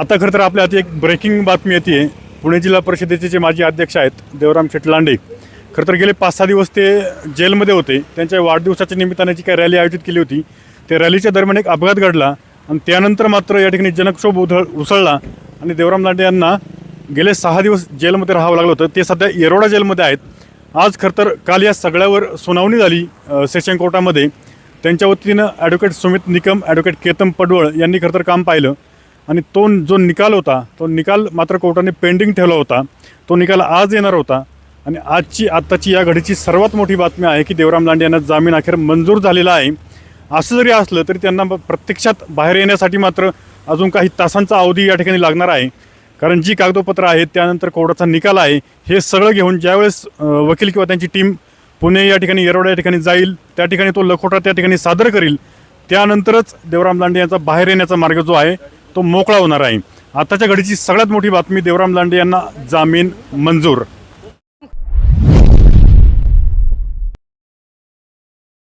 आता खरं तर आपल्या हाती एक ब्रेकिंग बातमी येते. पुणे जिल्हा परिषदेचे जे माजी अध्यक्ष आहेत देवराम शेटलांडे खरं तर गेले पाच सहा दिवस ते जेलमध्ये होते. त्यांच्या वाढदिवसाच्या निमित्ताने जी काही रॅली आयोजित केली होती त्या रॅलीच्या दरम्यान एक अपघात घडला आणि त्यानंतर मात्र या ठिकाणी जनक्षोभ उधळ उसळला आणि देवराम लांडे यांना गेले सहा दिवस जेलमध्ये राहावं लागलं होतं. ते सध्या येरोडा जेलमध्ये आहेत. आज खरं तर काल या सगळ्यावर सुनावणी झाली सेशन कोर्टामध्ये. त्यांच्या वतीनं ॲडव्होकेट सुमित निकम ॲडव्होकेट केतम पडवळ यांनी खरं तर काम पाहिलं. आणि तो जो निकाल होता तो निकाल मात्र कोर्टाने पेंडिंग ठेवला होता. तो निकाल आज येणार होता. आणि आजची आत्ताची या घडीची सर्वात मोठी बातमी आहे की देवराम लांडे यांना जामीन अखेर मंजूर झालेला आहे. असं जरी असलं तरी त्यांना प्रत्यक्षात बाहेर येण्यासाठी मात्र अजून काही तासांचा अवधी या ठिकाणी लागणार आहे. कारण जी कागदोपत्र आहेत त्यानंतर कोर्टाचा निकाल आहे हे सगळं घेऊन ज्यावेळेस वकील किंवा त्यांची टीम पुणे या ठिकाणी येरवडा या ठिकाणी जाईल त्या ठिकाणी तो लखोटा त्या ठिकाणी सादर करील त्यानंतरच देवराम लांडे यांचा बाहेर येण्याचा मार्ग जो आहे तो मोकळा होणार आहे. आताच्या घडीची सगळ्यात मोठी बातमी देवराम लांडे यांना जामीन मंजूर.